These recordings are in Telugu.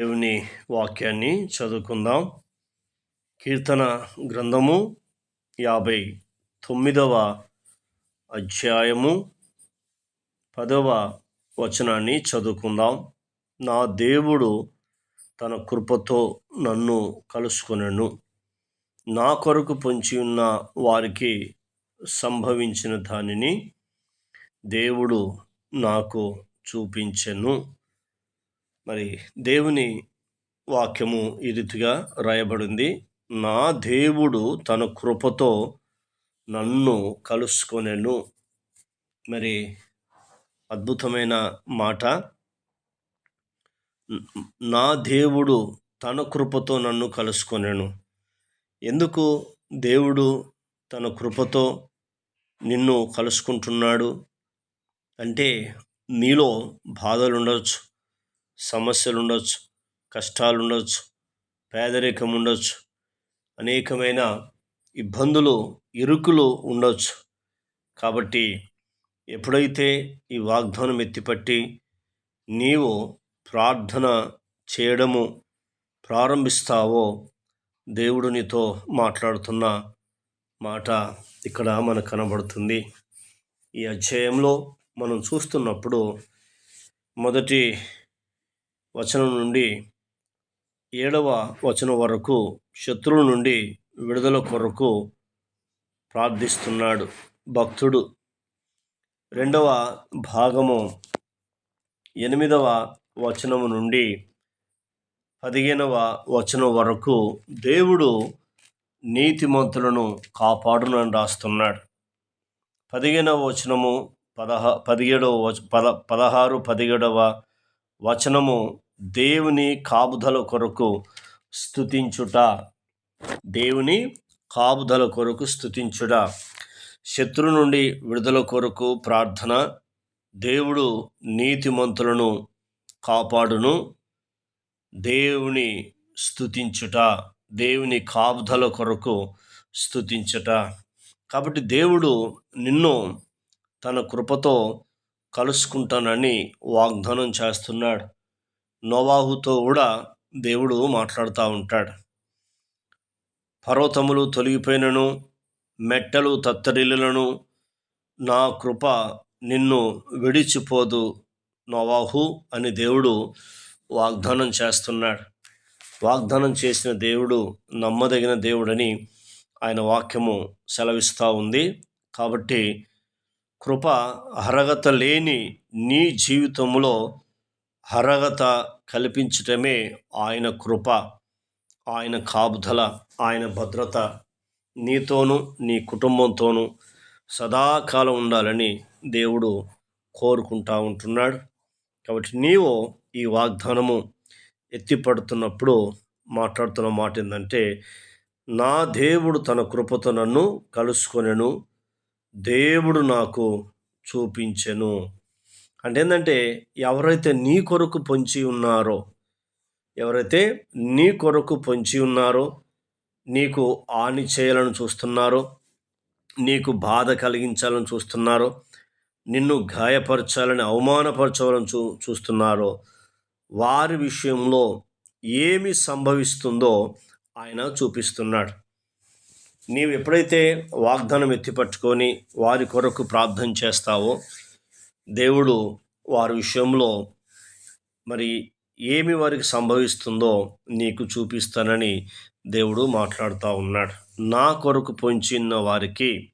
దేవుని వాక్యాన్ని చదువుకుందాం. కీర్తన గ్రంథము యాభై తొమ్మిదవ అధ్యాయము పదవ వచనాన్ని చదువుకుందాం. నా దేవుడు తన కృపతో నన్ను కలుసుకునను. నా కొరకు పొంచి ఉన్న వారికి సంభవించిన దానిని దేవుడు నాకు చూపించెను. మరి దేవుని వాక్యము ఈ రీతిగా రాయబడింది. నా దేవుడు తన కృపతో నన్ను కలుసుకొనెను. మరి అద్భుతమైన మాట. నా దేవుడు తన కృపతో నన్ను కలుసుకొనెను. ఎందుకు దేవుడు తన కృపతో నిన్ను కలుసుకుంటున్నాడు? అంటే నీలో బాధలు ఉండవచ్చు సమస్యలు ఉండొచ్చు కష్టాలు ఉండొచ్చు పేదరికం ఉండొచ్చు అనేకమైన ఇబ్బందులు ఇరుకులు ఉండొచ్చు. కాబట్టి ఎప్పుడైతే ఈ వాగ్దానం ఎత్తిపట్టి నీవు ప్రార్థన చేయడము ప్రారంభిస్తావో దేవుడు నీతో మాట్లాడుతున్న మాట ఇక్కడ మనకు కనబడుతుంది. ఈ అధ్యాయంలో మనం చూస్తున్నప్పుడు మొదటి వచనం నుండి ఏడవ వచనం వరకు శత్రువు నుండి విడుదల కొరకు ప్రార్థిస్తున్నాడు భక్తుడు. రెండవ భాగము ఎనిమిదవ వచనము నుండి పదిహేనవ వచనం వరకు దేవుడు నీతిమంతులను కాపాడునని రాస్తున్నాడు. పదిహేనవ వచనము పదహ పదిహేడవ పద పదహారు పదిహేడవ వచనము దేవుని కాపుదల కొరకు స్థుతించుట దేవుని కాపుదల కొరకు స్థుతించుట శత్రు నుండి విడుదల కొరకు ప్రార్థన. దేవుడు నీతిమంతులను కాపాడును. దేవుని స్థుతించుట దేవుని కాపుదల కొరకు స్థుతించుట కాబట్టి దేవుడు నిన్ను తన కృపతో కలుసుకుంటానని వాగ్దానం చేస్తున్నాడు. నోవాహుతో కూడా దేవుడు మాట్లాడుతూ ఉంటాడు. పర్వతములు తొలగిపోయినను మెట్టలు తత్తరిల్లులను నా కృప నిన్ను విడిచిపోదు నోవాహు అని దేవుడు వాగ్దానం చేస్తున్నాడు. వాగ్దానం చేసిన దేవుడు నమ్మదగిన దేవుడని ఆయన వాక్యము సెలవిస్తూ ఉంది. కాబట్టి కృప అర్హత లేని నీ జీవితంలో అర్హత కల్పించటమే ఆయన కృప ఆయన కాపుదల ఆయన భద్రత. నీతోనూ నీ కుటుంబంతోనూ సదాకాలం ఉండాలని దేవుడు కోరుకుంటా ఉంటున్నాడు. కాబట్టి నీవు ఈ వాగ్దానము ఎత్తిపడుతున్నప్పుడు మాట్లాడుతున్న మాట ఏంటంటే నా దేవుడు తన కృపతో నన్ను కలుసుకొనెను దేవుడు నాకు చూపించెను. అంటే ఏంటంటే ఎవరైతే నీ కొరకు పొంచి ఉన్నారో ఎవరైతే నీ కొరకు పొంచి ఉన్నారో నీకు హాని చేయాలని చూస్తున్నారో నీకు బాధ కలిగించాలని చూస్తున్నారో నిన్ను గాయపరచాలని అవమానపరచాలని చూ చూస్తున్నారో వారి విషయంలో ఏమి సంభవిస్తుందో ఆయన చూపిస్తున్నాడు. నీవు ఎప్పుడైతే వాగ్దానం ఎత్తిపట్టుకొని వారి కొరకు ప్రార్థన చేస్తావో దేవుడు వారి విషయంలో మరి ఏమి వారికి సంభవిస్తుందో నీకు చూపిస్తానని దేవుడు మాట్లాడుతూ ఉన్నాడు. నా కొరకు పొంచిన వారికి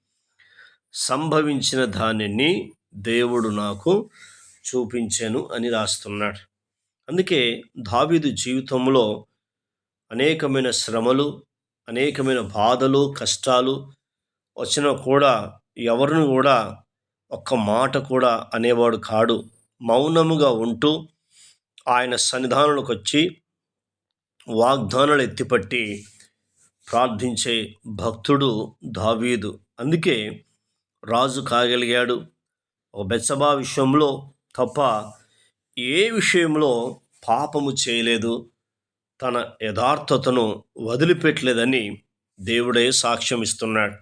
సంభవించిన దానిని దేవుడు నాకు చూపించాను అని రాస్తున్నాడు. అందుకే దావిదు జీవితంలో అనేకమైన శ్రమలు అనేకమైన బాధలు కష్టాలు వచ్చినా కూడా ఎవరిని కూడా ఒక్క మాట కూడా అనేవాడు కాడు. మౌనముగా ఉంటూ ఆయన సన్నిధానంలోకి వచ్చి వాగ్దానాలు ఎత్తిపట్టి ప్రార్థించే భక్తుడు దావీదు. అందుకే రాజు కాగలిగాడు. ఒక బెచ్చబా విషయంలో తప్ప ఏ విషయంలో పాపము చేయలేదు. తన యథార్థతను వదిలిపెట్టలేదని దేవుడే సాక్ష్యం ఇస్తున్నాడు.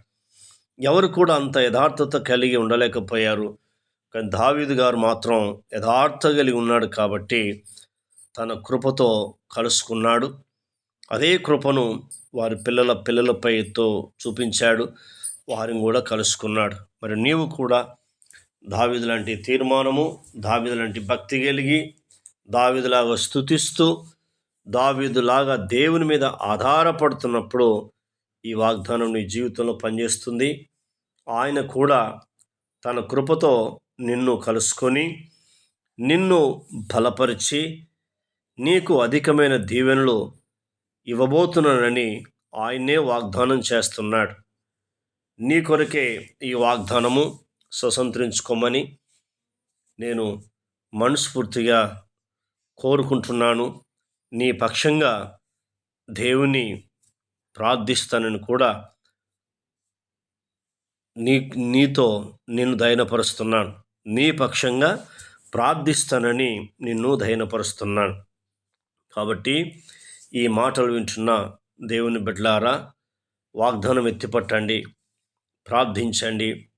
ఎవరు కూడా అంత యథార్థత కలిగి ఉండలేకపోయారు. కానీ దావీదు గారు మాత్రం యథార్థ కలిగి ఉన్నాడు కాబట్టి తన కృపతో కలుసుకున్నాడు. అదే కృపను వారి పిల్లల పిల్లలపైతో చూపించాడు. వారిని కూడా కలుసుకున్నాడు. మరి నీవు కూడా దావిదు లాంటి తీర్మానము దావిదు లాంటి భక్తి కలిగి దావిదులాగా స్థుతిస్తూ దావీదులాగా దేవుని మీద ఆధారపడుతున్నప్పుడు ఈ వాగ్దానం నీ జీవితంలో పనిచేస్తుంది. ఆయన కూడా తన కృపతో నిన్ను కలుసుకొని నిన్ను బలపరిచి నీకు అధికమైన దీవెనలు ఇవ్వబోతున్నానని ఆయనే వాగ్దానం చేస్తున్నాడు. నీ కొరకే ఈ వాగ్దానము స్వతంత్రించుకోమని నేను మనస్ఫూర్తిగా కోరుకుంటున్నాను. నీ పక్షంగా దేవుని ప్రార్థిస్తానని కూడా నీ నీతో నిన్ను దయనపరుస్తున్నాను. నీ పక్షంగా ప్రార్థిస్తానని నిన్ను దయనపరుస్తున్నాను. కాబట్టి ఈ మాటలు వింటున్న దేవుని బిడ్డలారా వాగ్దానం ఎత్తిపట్టండి ప్రార్థించండి.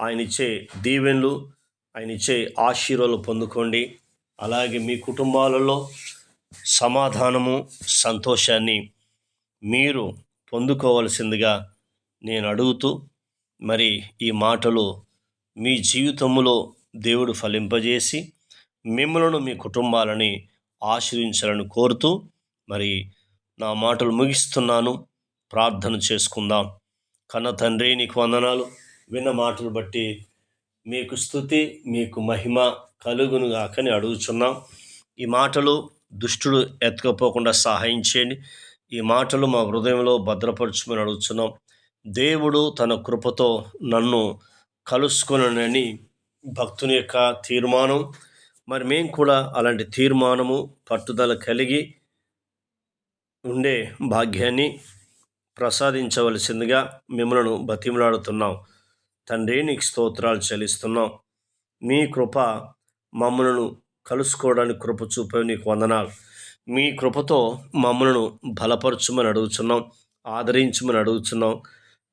ఆయన ఇచ్చే దీవెనలు ఆయన ఇచ్చే ఆశీర్వాదాలు పొందుకోండి. అలాగే మీ కుటుంబాలలో సమాధానము సంతోషాన్ని మీరు పొందుకోవలసిందిగా నేను అడుగుతూ మరి ఈ మాటలు మీ జీవితంలో దేవుడు ఫలింపజేసి మిమ్మలను మీ కుటుంబాలని ఆశ్రయించాలని కోరుతూ మరి నా మాటలు ముగిస్తున్నాను. ప్రార్థన చేసుకుందాం. కన్న తండ్రి నీకు వందనాలు. విన్న మాటలు బట్టి మీకు స్థుతి మీకు మహిమ కలుగునుగాకని అడుగుచున్నాం. ఈ మాటలు దుష్టుడు ఎత్తుకపోకుండా సహాయం చేయండి. ఈ మాటలు మా హృదయంలో భద్రపరచుకుని అడుగుతున్నాం దేవుడు తన కృపతో నన్ను కలుసుకునని భక్తుని యొక్క తీర్మానం. మరి మేము కూడా అలాంటి తీర్మానము పట్టుదల కలిగి ఉండే భాగ్యాన్ని ప్రసాదించవలసిందిగా మిమ్మలను బతిమలాడుతున్నాం. తండ్రి నీకు స్తోత్రాలు చెల్లిస్తున్నాం. మీ కృప మమ్మలను కలుసుకోవడానికి కృప చూపే నీకు వందనాలు. మీ కృపతో మమ్మలను బలపరచుమని అడుగుచున్నాం ఆదరించమని అడుగుచున్నాం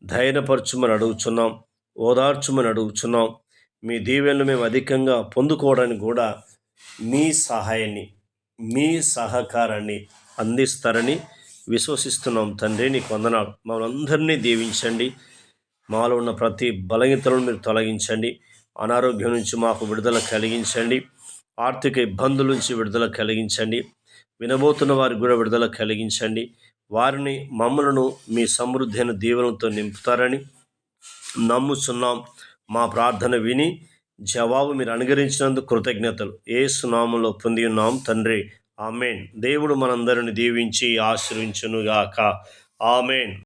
ధైర్యపరచుమని అడుగుచున్నాం ఓదార్చుమని అడుగుచున్నాం. మీ దీవెనలు మేము అధికంగా పొందుకోవడానికి కూడా మీ సహాయాన్ని మీ సహకారాన్ని అందిస్తారని విశ్వసిస్తున్నాం తండ్రి. నీకు వందనాలు. మమ్మల్ని అందరినీ దీవించండి. మాలో ఉన్న ప్రతి బలహీనతలను మీరు తొలగించండి. అనారోగ్యం నుంచి మాకు విడుదల కలిగించండి. ఆర్థిక ఇబ్బందుల నుంచి విడుదల కలిగించండి. వినబోతున్న వారికి కూడా విడుదల కలిగించండి. వారిని మమ్మలను మీ సమృద్ధి అయిన దీవెనతో నింపుతారని నమ్ముచున్నాం. మా ప్రార్థన విని జవాబు మీరు అనుగరించినందుకు కృతజ్ఞతలు. ఏ సునామంలో పొంది ఉన్నాం తండ్రి. ఆమెన్. దేవుడు మనందరిని దీవించి ఆశ్రయించునుగాక ఆమెన్.